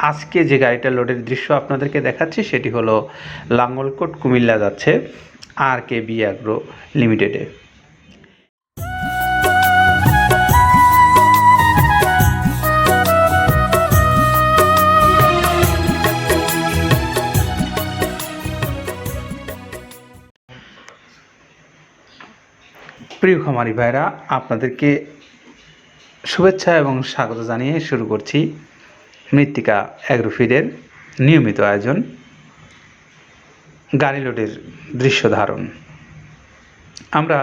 আজকে যে গাড়িটা লোডের দৃশ্য আপনাদেরকে দেখাচ্ছি, সেটি হলো লাঙ্গলকোট কুমিল্লা যাচ্ছে আর কে বি অ্যাগ্রো লিমিটেডে প্রিয় খামারি ভাইরা, আপনাদেরকে শুভেচ্ছা এবং স্বাগত জানিয়ে শুরু করছি। মৃত্তিকা অ্যাগ্রোফিডের নিয়মিত আয়োজন। গাড়ি লোডের দৃশ্য ধারণ। আমরা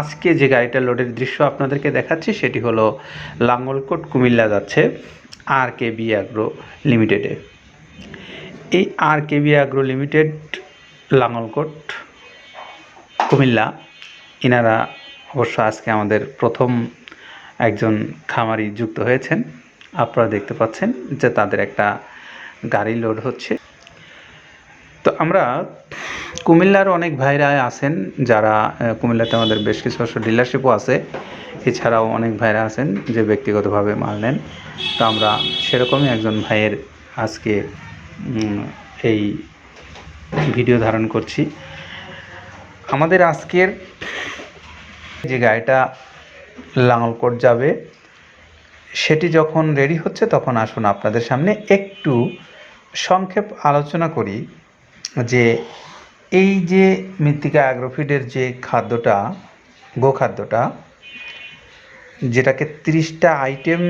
আজকে যে গাড়িটা লোডের দৃশ্য আপনাদেরকে দেখাচ্ছি, সেটি হলো লাঙ্গলকোট কুমিল্লা যাচ্ছে আর কে বি অ্যাগ্রো লিমিটেডে এই R K B agro limited, Langalkot, Cumilla, ইনারা অবশ্য আজকে আমাদের প্রথম একজন খামারি যুক্ত হয়েছেন। আপনারা দেখতে পাচ্ছেন যে তাদের একটা গাড়ি লোড হচ্ছে। তো আমরা কুমিল্লার অনেক ভাইরা আছেন যারা কুমিল্লাতে আমাদের বেশ কিছু ডিলারশিপও আছে। এছাড়াও অনেক ভাইরা আছেন যে ব্যক্তিগতভাবে মাল নেন। তো আমরা সেরকমই একজন ভাইয়ের আজকে এই ভিডিও ধারণ করছি। আমাদের আজকের যে গাড়িটা লাঙলকোট যাবে সেটি যখন রেডি হচ্ছে তখন আসুন আপনাদের সামনে একটু সংক্ষেপ আলোচনা করি যে এই যে মৃত্তিকা অ্যাগ্রোফিডের যে খাদ্যটা, গোখাদ্যটা, যেটাকে তিরিশটা আইটেম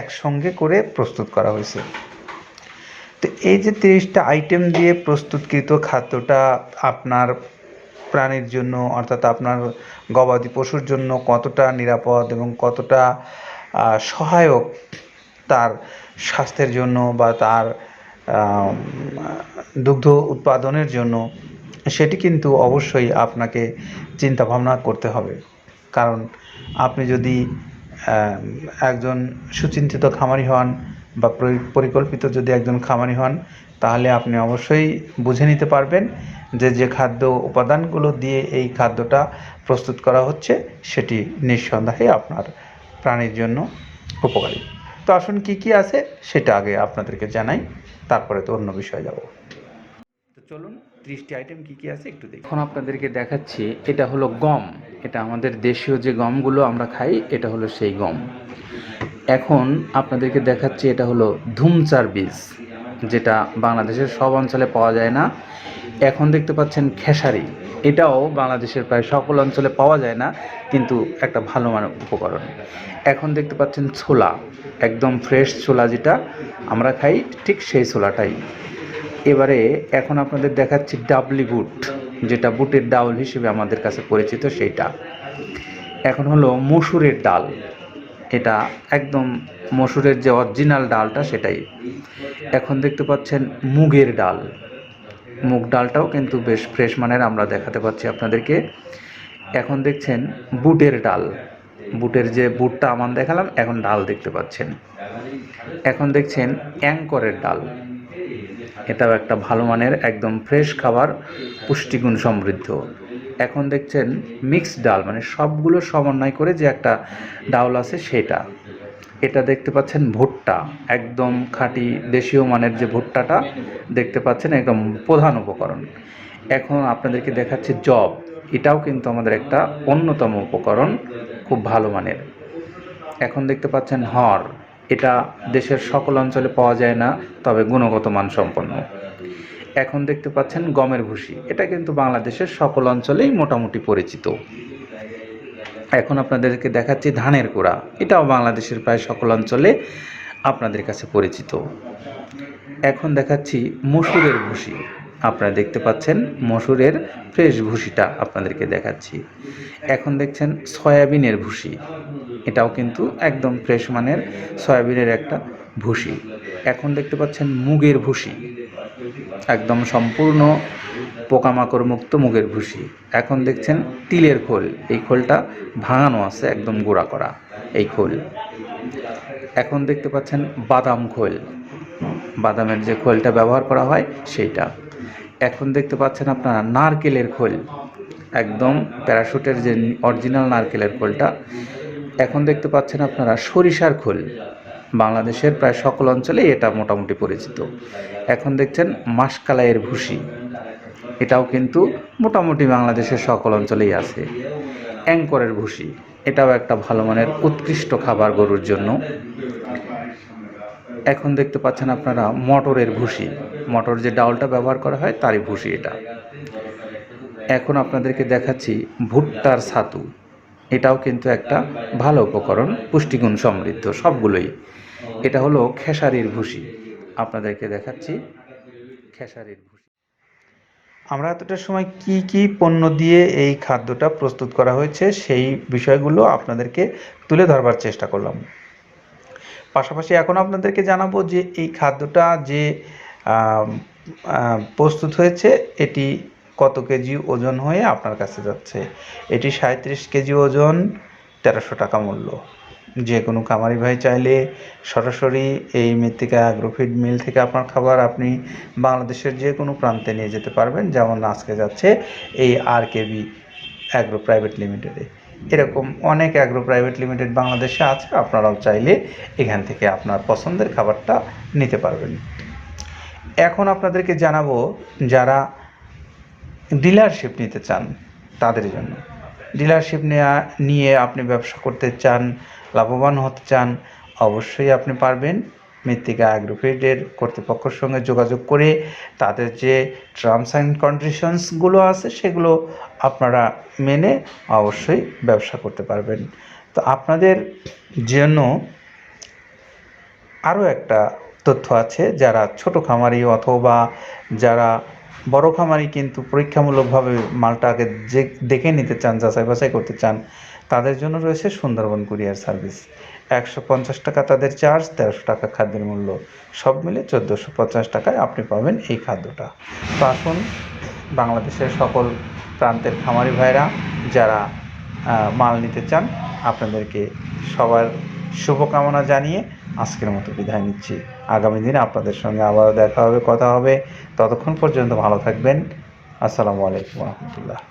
একসঙ্গে করে প্রস্তুত করা হয়েছে। তো এই যে তিরিশটা আইটেম দিয়ে প্রস্তুতকৃত খাদ্যটা আপনার প্রাণীর জন্য, অর্থাৎ আপনার গবাদি পশুর জন্য কতটা নিরাপদ এবং কতটা সহায়ক তার স্বাস্থ্যের জন্য বা তার দুগ্ধ উৎপাদনের জন্য, সেটি কিন্তু অবশ্যই আপনাকে চিন্তা ভাবনা করতে হবে। কারণ আপনি যদি একজন সুচিন্তিত খামারি হন বা পরিকল্পিত যদি একজন খামারি হন, তাহলে আপনি অবশ্যই বুঝে নিতে পারবেন যে যে খাদ্য উপাদানগুলো দিয়ে এই খাদ্যটা প্রস্তুত করা হচ্ছে, সেটি নিঃসন্দেহে আপনার প্রাণীর জন্য উপকারী। তো আসুন কি কি আছে সেটা আগে আপনাদেরকে জানাই, তারপরে তো অন্য বিষয়ে যাব। তো চলুন, ত্রিশটি আইটেম কি কি আছে একটু দেখি। এখন আপনাদেরকে দেখাচ্ছি, এটা হলো গম। এটা আমাদের দেশীয় যে গমগুলো আমরা খাই, এটা হলো সেই গম। এখন আপনাদেরকে দেখাচ্ছি, এটা হলো ধুমচার বীজ, যেটা বাংলাদেশের সব অঞ্চলে পাওয়া যায় না। এখন দেখতে পাচ্ছেন খেসারি। এটাও বাংলাদেশের প্রায় সকল অঞ্চলে পাওয়া যায় না, কিন্তু একটা ভালো মানের উপকরণ। এখন দেখতে পাচ্ছেন ছোলা, একদম ফ্রেশ ছোলা যেটা আমরা খাই ঠিক সেই ছোলাটাই। এবারে এখন আপনাদের দেখাচ্ছি ডাবলি বুট, যেটা বুটের ডাউল হিসেবে আমাদের কাছে পরিচিত সেইটা। এখন হলো মসুরের ডাল, এটা একদম মসুরের যে অরিজিনাল ডালটা সেটাই। এখন দেখতে পাচ্ছেন মুগের ডাল মুগ ডালটাও কিন্তু বেশ ফ্রেশ মানের আমরা দেখাতে পাচ্ছি আপনাদেরকে। এখন দেখছেন বুটের ডাল। বুটের যে বুটটা আমার দেখালাম, এখন ডাল দেখতে পাচ্ছেন। এখন দেখছেন অ্যাঙ্করের ডাল। এটাও একটা ভালো মানের, একদম ফ্রেশ খাবার, পুষ্টিগুণ সমৃদ্ধ। এখন দেখছেন মিক্সড ডাল মানে সবগুলো সমন্বয় করে যে একটা ডাউল আছে সেটা। এটা দেখতে পাচ্ছেন ভুট্টা, একদম খাঁটি দেশীয় মানের যে ভুট্টাটা দেখতে পাচ্ছেন, একদম প্রধান উপকরণ। এখন আপনাদেরকে দেখাচ্ছি জব এটাও কিন্তু আমাদের একটা অন্যতম উপকরণ, খুব ভালো মানের। এখন দেখতে পাচ্ছেন হর, এটা দেশের সকল অঞ্চলে পাওয়া যায় না, তবে গুণগত মান সম্পন্ন এখন দেখতে পাচ্ছেন গমের ভুসি। এটা কিন্তু বাংলাদেশের সকল অঞ্চলেই মোটামুটি পরিচিত। এখন আপনাদেরকে দেখাচ্ছি ধানের কুড়া। এটাও বাংলাদেশের প্রায় সকল অঞ্চলে আপনাদের কাছে পরিচিত। এখন দেখাচ্ছি মসুরের ভুসি। আপনারা দেখতে পাচ্ছেন মসুরের ফ্রেশ ভুসিটা আপনাদেরকে দেখাচ্ছি। এখন দেখছেন সয়াবিনের ভুসি। এটাও কিন্তু একদম ফ্রেশ মানের সয়াবিনের একটা ভুসি। এখন দেখতে পাচ্ছেন মুগের ভুসি। একদম সম্পূর্ণ পোকামাকড় মুক্ত মুগের ভুসি। এখন দেখছেন তিলের খোল। এই খোলটা ভাঙানো আছে, একদম গুঁড়া করা এই খোল। এখন দেখতে পাচ্ছেন বাদাম খোল। বাদামের যে খোলটা ব্যবহার করা হয়, সেইটা। এখন দেখতে পাচ্ছেন আপনারা নারকেলের খোল। একদম প্যারাশুটের যে অরিজিনাল নারকেলের খোলটা। এখন দেখতে পাচ্ছেন আপনারা সরিষার খোল। বাংলাদেশের প্রায় সকল অঞ্চলেই এটা মোটামুটি পরিচিত। এখন দেখছেন মাসকালাইয়ের ভুসি। এটাও কিন্তু মোটামুটি বাংলাদেশের সকল অঞ্চলেই আছে। অ্যাঙ্করের ভুসি, এটাও একটা ভালো মানের উৎকৃষ্ট খাবার গরুর জন্য। এখন দেখতে পাচ্ছেন আপনারা মটরের ভুসি। মটর যে ডাউলটা ব্যবহার করা হয়, তারই ভুসি এটা। এখন আপনাদেরকে দেখাচ্ছি ভুট্টার ছাতু। এটাও কিন্তু একটা ভালো উপকরণ, পুষ্টিগুণ সমৃদ্ধ, সবগুলোই। এটা হলো খেসারির ভুসি। আপনাদেরকে দেখাচ্ছি খেসারির ভুসি। আমরা এতটা সময় কি কি পণ্য দিয়ে এই খাদ্যটা প্রস্তুত করা হয়েছে সেই বিষয়গুলো আপনাদেরকে তুলে ধরবার চেষ্টা করলাম। পাশাপাশি এখন আপনাদেরকে জানাব যে এই খাদ্যটা যে প্রস্তুত হয়েছে, এটি কত কেজি ওজন হয়ে আপনার কাছে যাচ্ছে? এটি সাঁত্রিশ কেজি ওজন, তেরোশো টাকা মূল্য। যে কোনো কামারি ভাই চাইলে সরাসরি এই মৃত্তিকা অ্যাগ্রোফিড মিল থেকে আপনার খাবার আপনি বাংলাদেশের যে কোনো প্রান্তে নিয়ে যেতে পারবেন। যেমন আজকে যাচ্ছে এই আর কেবি অ্যাগ্রো প্রাইভেট লিমিটেডে এরকম অনেক অ্যাগ্রো প্রাইভেট লিমিটেড বাংলাদেশে আছে, আপনারাও চাইলে এখান থেকে আপনার পছন্দের খাবারটা নিতে পারবেন। এখন আপনাদেরকে জানাব, যারা ডিলারশিপ নিতে চান তাদের জন্য। ডিলারশিপ নেওয়া নিয়ে আপনি ব্যবসা করতে চান, লাভবান হতে চান, অবশ্যই আপনি পারবেন। মৃত্তিকা অ্যাগ্রোফিডের কর্তৃপক্ষের সঙ্গে যোগাযোগ করে তাদের যে টার্মস অ্যান্ড কন্ডিশনসগুলো আছে সেগুলো আপনারা মেনে অবশ্যই ব্যবসা করতে পারবেন। তো আপনাদের জন্য আরও একটা তথ্য আছে, যারা ছোট খামারি অথবা যারা বড় খামারি কিন্তু পরীক্ষামূলকভাবে মালটাকে যে দেখে নিতে চান, যাচাই বাছাই করতে চান, তাদের জন্য রয়েছে সুন্দরবন কুরিয়ার সার্ভিস। একশো পঞ্চাশ টাকা তাদের চার্জ তেরোশো টাকা খাদ্যের মূল্য। সব মিলে চোদ্দোশো পঞ্চাশ টাকায় আপনি পাবেন এই খাদ্যটা। তো আসুন, বাংলাদেশের সকল প্রান্তের খামারি ভাইরা, যারা মাল নিতে চান, আপনাদেরকে সবার শুভকামনা জানিয়ে আজকের মতো বিদায় নিচ্ছি। আগামী দিনে আপনাদের সঙ্গে আবারও দেখা হবে, কথা হবে। ততক্ষণ পর্যন্ত ভালো থাকবেন। আসসালামু আলাইকুম রহমতুল্লাহ।